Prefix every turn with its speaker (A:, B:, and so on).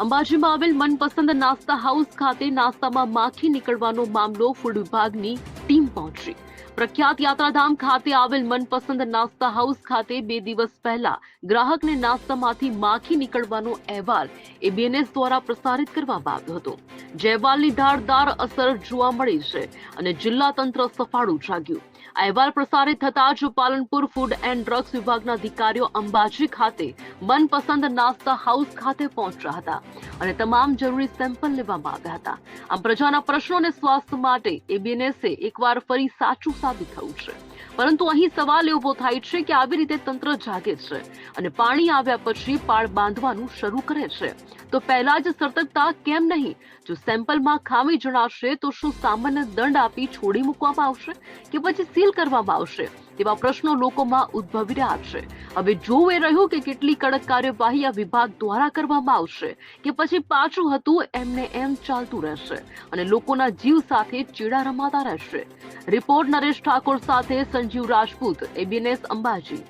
A: અંબાજીમાં આવેલ મનપસંદ નાસ્તા હાઉસ ખાતે નાસ્તામાં માખી નીકળવાનો મામલો ફૂડ વિભાગની ટીમ પહોંચી. પ્રખ્યાત યાત્રાધામ ખાતે આવેલ મનપસંદ નાસ્તા હાઉસ ખાતે બે દિવસ પહેલા ગ્રાહકને નાસ્તામાંથી માખી નીકળવાનો અહેવાલ એબીએનએસ દ્વારા પ્રસારિત કરવામાં આવ્યો હતો. જે અહેવાલની ધારદાર અસર જોવા મળી છે અને જિલ્લા તંત્ર સફાળું જાગ્યું. અહેવાલ પ્રસારિત થતા જ પાલનપુર ફૂડ એન્ડ ડ્રગ્સ વિભાગના અધિકારીઓ અંબાજી ખાતે મનપસંદ નાસ્તા હાઉસ ખાતે પહોંચ્યા હતા અને તમામ જરૂરી સેમ્પલ લેવામાં આવ્યા હતા. આમ પ્રજાના પ્રશ્નો અને સ્વાસ્થ્ય માટે એબીએનએસે એકવાર ફરી સાચું સાબિત થયું છે. પરંતુ અહીં સવાલ એવો થાય છે કે આવી રીતે તંત્ર જાગે છે અને પાણી આવ્યા પછી પાળ બાંધવાનું શરૂ કરે છે. તો પહેલા જ સતર્કતા કેમ નહીં? જો સેમ્પલમાં ખામી જણાશે તો શું સામાન્ય દંડ આપી છોડી મૂકવામાં આવશે? કે પછી સીલ કરવામાં આવશે. તેવા પ્રશ્નો લોકોમાં ઉદ્ભવી રહ્યા છે. હવે જોવું રહ્યું કે કેટલી કડક કાર્યવાહી આ વિભાગ દ્વારા કરવામાં આવશે કે પછી પાછું હતું એમને એમ ચાલતું રહેશે અને લોકોના જીવ સાથે ચીડા રમાતા રહેશે. રિપોર્ટ નરેશ ઠાકોર સાથે સંજીવ રાજપૂત એબીએનએસ અંબાજી.